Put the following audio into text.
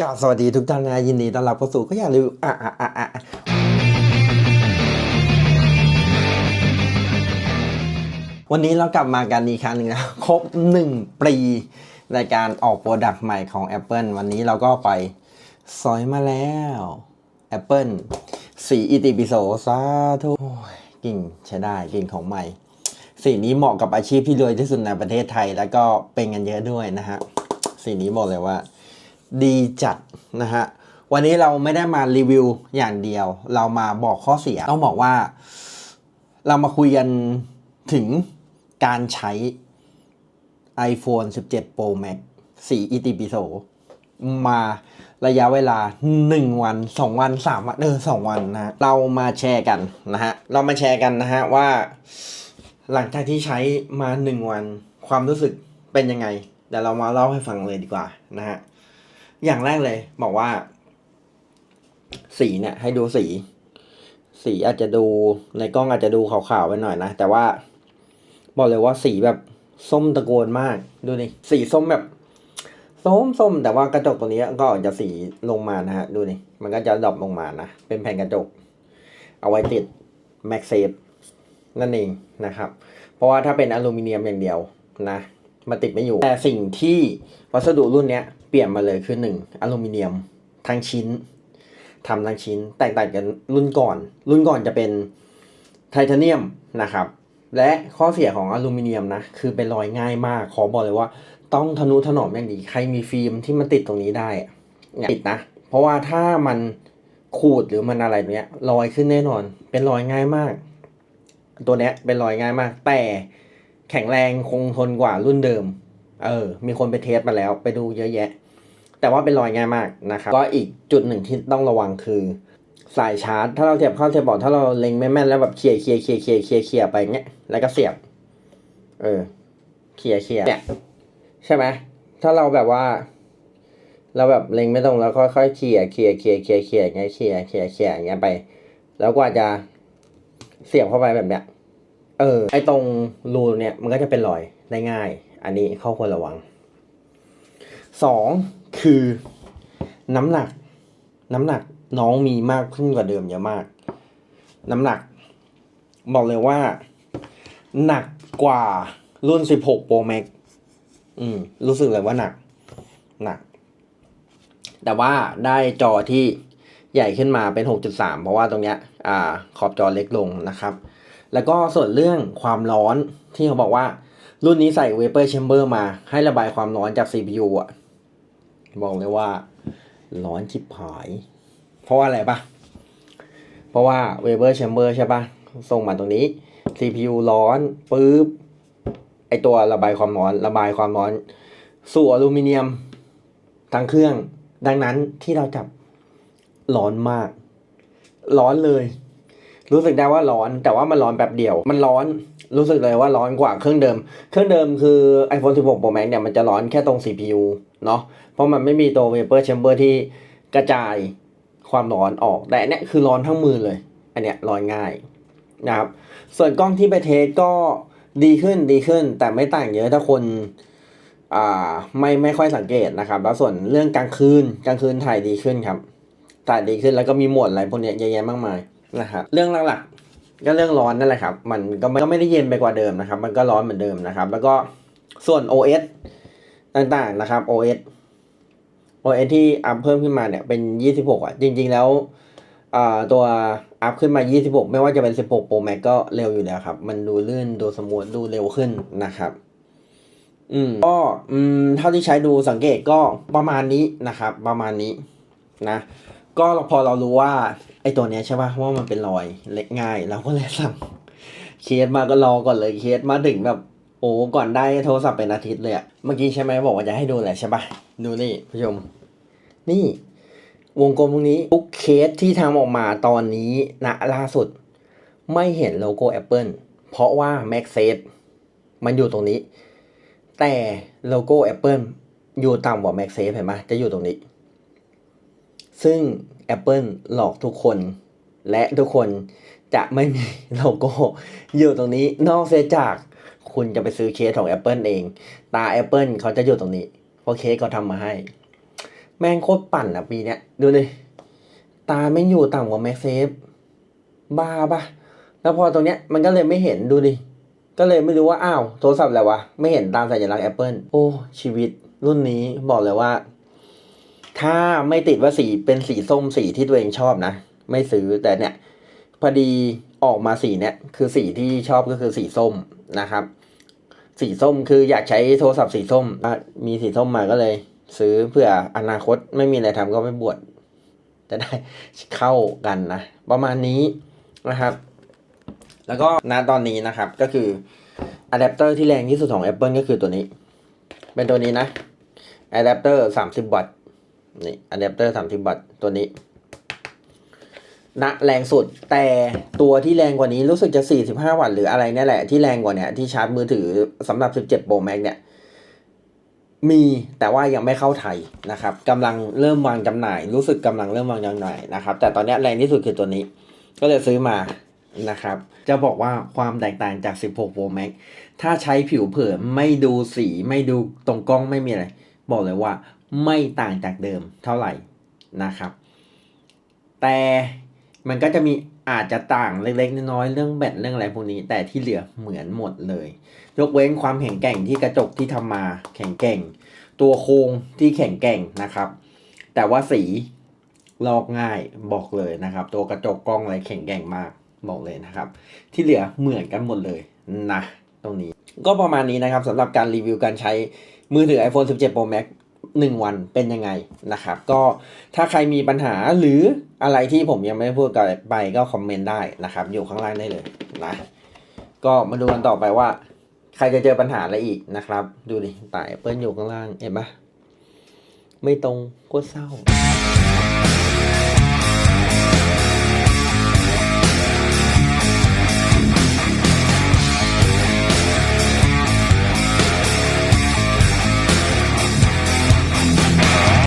กราบสวัสดีทุกท่านนะยินดีต้อนรับเข้าสู่ก็อย่าลืมอะอะอะอะวันนี้เรากลับมากันอีกครั้งหนึ่งนะครบหนึ่งปีในการออกโปรดักต์ใหม่ของ Apple วันนี้เราก็ไปซอยมาแล้ว Apple สีอิติปิโสซาทุกิ่งใช้ได้กิ่งของใหม่ สีนี้เหมาะกับอาชีพที่รวยที่สุดในประเทศไทย แล้วก็เป็นกันเยอะด้วยนะฮะสีนี้บอกเลยว่า ดีจัดนะฮะวันนี้เราไม่ได้มารีวิวอย่างเดียว เรามาบอกข้อเสียต้องบอกว่า เรามาคุยกันถึงการใช้ iPhone 17 Pro Max สีอิติปิโสมาระยะเวลา 1 วัน 2 วัน 3 วันเออ2วันนะฮะเรามาแชร์กันนะฮะเรามาแชร์กันนะฮะว่า หลังจากที่ใช้มา 1 วันความรู้สึกเป็นยังไงเดี๋ยวเรามาเล่าให้ฟังเลยดีกว่านะฮะ อย่างแรกเลย บอกว่า สีเนี่ย ให้ดูสี สีอาจจะดูในกล้องอาจจะดูขาวๆไปหน่อยนะ แต่ว่า บอกเลยว่าสีแบบส้มตะโกนมาก ดูดิสีส้มแบบส้มส้มแต่ว่ากระจกตัวนี้ก็จะสีลงมานะฮะ ดูนี่มันก็จะดรอปลงมานะ เป็นแผ่นกระจก เอาไว้ติดแม็กเซฟนั่นเองนะครับ เพราะว่าถ้าเป็นอลูมิเนียมอย่างเดียวนะ มันติดไม่อยู่ แต่สิ่งที่วัสดุรุ่นเนี้ย ปลี่ยนมาเลยคือหนึ่งอลูมิเนียมทั้งชิ้นทำทั้งชิ้น แตกต่างกันรุ่นก่อน รุ่นก่อนจะเป็นไทเทเนียมนะครับ และข้อเสียของอลูมิเนียมนะ คือเป็นรอยง่ายมาก ขอบอกเลยว่า ต้องทนุถนอมอย่างดี ใครมีฟิล์มที่มันติดตรงนี้ได้ติดนะ เพราะว่าถ้ามันขูดหรือมันอะไรเนี้ยรอยขึ้นแน่นอน เป็นรอยง่ายมาก ตัวเนี้ยเป็นรอยง่ายมาก แต่แข็งแรงคงทนกว่ารุ่นเดิม เออ มีคนไปเทสมาแล้ว ไปดูเยอะแยะ แต่ว่าเป็นรอยง่ายมากนะครับก็อีกจุดหนึ่งที่ต้องระวังคือสายชาร์จ ถ้าเราเสียบเข้าเสียบบอร์ดถ้าเราเล็งไม่แม่นแล้วแบบเคลียร์เคลียร์เคลียร์เคลียร์เคลียร์เคลียร์ไปเงี้ยแล้วก็เสียบ เออเคลียร์เคลียร์เนี่ยใช่ไหมถ้าเราแบบว่า เราแบบเล็งไม่ตรงแล้วค่อยๆเคลียร์เคลียร์เคลียร์เคลียร์เคลียร์อย่างเงี้ยเคลียร์เคลียร์เคลียร์อย่างเงี้ยไป แล้วกว่าจะเสียบเข้าไปแบบเนี้ยเออไอตรงรูเนี่ยมันก็จะเป็นรอยได้ง่าย อันนี้ข้อควรระวังสอง คือน้ำหนัก น้ำหนักน้องมีมากขึ้นกว่าเดิมเยอะมาก น้ำหนัก บอกเลยว่า หนักกว่ารุ่น 16 Pro Max อืม รู้สึกเลยว่าหนัก หนัก แต่ว่าได้จอที่ใหญ่ขึ้นมาเป็น 6.3 เพราะว่าตรงเนี้ย อ่า ขอบจอเล็กลงนะครับ แล้วก็ส่วนเรื่องความร้อนที่เขาบอกว่า รุ่นนี้ใส่ Vapor Chamber มาให้ระบายความร้อนจาก CPU อะ บอกเลยว่า ร้อนชิบหาย เพราะว่าอะไรปะเพราะว่า Vapor Chamber ใช่ปะส่งมาตรงนี้ CPU ร้อนปุ๊บไอตัวระบายความร้อน ระบายความร้อน สู่อลูมิเนียมทั้งเครื่อง ดังนั้นที่เราจับร้อนมาก ร้อนเลย รู้สึกได้ว่าร้อนแต่ว่ามันร้อนแบบเดียว มันร้อน รู้สึกเลยว่าร้อนกว่าเครื่องเดิม เครื่องเดิมคือ iPhone 16 Pro Max เนี่ยมันจะร้อนแค่ตรง CPU เนาะเพราะมันไม่มีตัว Vapor Chamber ที่กระจายความร้อนออก แต่อันเนี้ยคือร้อนทั้งมือเลย อันเนี้ยร้อนง่ายนะครับ ส่วนกล้องที่ไปเทสก็ดีขึ้นดีขึ้น แต่ไม่ต่างเยอะถ้าคนอ่าไม่ไม่ค่อยสังเกตนะครับ แล้วส่วนเรื่องกลางคืนกลางคืนถ่ายดีขึ้นครับถ่ายดีขึ้นแล้วก็มีโหมดอะไรพวกเนี้ยเยอะแยะมากมายนะครับเรื่องหลัก ก็เรื่องร้อนนั่นแหละครับ มันก็ไม่ก็ไม่ได้เย็นไปกว่าเดิมนะครับ มันก็ร้อนเหมือนเดิมนะครับ แล้วก็ส่วน OS ต่างๆนะครับ OS OS ที่อัพเพิ่มขึ้นมาเนี่ยเป็น 26 อะ จริง ๆ แล้วตัวอัพขึ้นมา 26 ไม่ว่าจะเป็น 16 Pro Max ก็เร็วอยู่แล้วครับ มันดูลื่น ดูสมูท ดูเร็วขึ้นนะครับ อืม ก็ อืม เท่าที่ใช้ดูสังเกตก็ประมาณนี้นะครับ ประมาณนี้นะ ก็พอเรารู้ว่าไอตัวเนี้ยใช่ป่ะว่ามันเป็นรอยเล็กง่ายเราก็เลยสั่งเคสมาก็รอก่อนเลยเคสมาถึงแบบโอ้ก่อนได้โทรศัพท์เป็นอาทิตย์เลยอะเมื่อกี้ใช่ไหมบอกว่าจะให้ดูแหละใช่ป่ะดูนี่ผู้ชม นี่ วงกลมตรงนี้ทุกเคสที่ทำออกมาตอนนี้ณล่าสุด ไม่เห็นโลโก้ Apple เพราะว่า m a c s a f e มันอยู่ตรงนี้ แต่โลโก้ Apple อยู่ต่ำกว่า m a c s a f e เห็นไหมจะอยู่ตรงนี้ ซึ่ง Apple หลอกทุกคน และทุกคนจะไม่มีโลโก้อยู่ตรงนี้นอกเสียจากคุณจะไปซื้อเคสของ Apple เอง ตา Apple เขาจะอยู่ตรงนี้ เพราะเคสเขาทำมาให้ แม่งโคตรปั่นอะปีเนี้ย ดูเลยตาไม่อยู่ต่ำกว่าแม็กเซฟบ้าปะแล้วพอตรงเนี้ยมันก็เลยไม่เห็นดูดิ ก็เลยไม่รู้ว่า อ้าว โทรศัพท์อะไรวะ ไม่เห็นตามสัญลักษณ์ Apple โอ้ ชีวิตรุ่นนี้บอกเลยว่า ถ้าไม่ติดว่าสีเป็นสีส้มสีที่ตัวเองชอบนะ ไม่ซื้อแต่เนี่ยพอดีออกมาสีเนี่ยคือสีที่ชอบก็คือสีส้มนะครับ สีส้มคืออยากใช้โทรศัพท์สีส้มมีสีส้มมาก็เลย ซื้อเพื่ออนาคตไม่มีอะไรทำก็ไม่บวชจะได้เข้ากันนะ ประมาณนี้นะครับ แล้วก็ณตอนนี้นะครับก็คืออะแดปเตอร์ที่แรงที่สุดของ Apple ก็คือตัวนี้ เป็นตัวนี้นะอะแดปเตอร์30 วัตต์ นี่อะแดปเตอร์30วัตต์ตัวนี้ณแรงสุดแต่ตัวที่แรงกว่านี้รู้สึกจะ 45 วัตต์หรืออะไรเนี่ยแหละ ที่แรงกว่าเนี้ยที่ชาร์จมือถือสำหรับ 17 Pro Max เนี่ย มีแต่ว่ายังไม่เข้าไทยนะครับกำลังเริ่มวางจำหน่าย รู้สึกกำลังเริ่มวางจำหน่ายนะครับ แต่ตอนนี้แรงที่สุดคือตัวนี้ ก็เลยซื้อมานะครับ จะบอกว่าความแตกต่างจาก 16 Pro Max ถ้าใช้ผิวเผินไม่ดูสีไม่ดูตรงกล้องไม่มีอะไร บอกเลยว่า ไม่ต่างจากเดิมเท่าไหร่นะครับ แต่มันก็จะมีอาจจะต่างเล็กๆน้อยๆเรื่องแบตเรื่องอะไรพวกนี้ แต่ที่เหลือเหมือนหมดเลย ยกเว้นความแข็งแกร่งที่กระจกที่ทำมาแข็งแกร่ง ตัวโครงที่แข็งแกร่งนะครับ แต่ว่าสีลอกง่ายบอกเลยนะครับ ตัวกระจกกล้องอะไรแข็งแกร่งมากบอกเลยนะครับ ที่เหลือเหมือนกันหมดเลยนะตรงนี้ ก็ประมาณนี้นะครับสำหรับการรีวิวการใช้มือถือ iPhone 17 Pro Max 1 วันเป็นยังไงนะครับ ก็ถ้าใครมีปัญหาหรืออะไรที่ผมยังไม่ได้พูดไปก็คอมเมนต์ได้นะครับ อยู่ข้างล่างได้เลยนะก็มาดูกันต่อไปว่า ใครจะเจอปัญหาอะไรอีกนะครับ ดูดิตายเปิ้ลอยู่ข้างล่างเห็นปะไม่ตรงโคตรเศร้า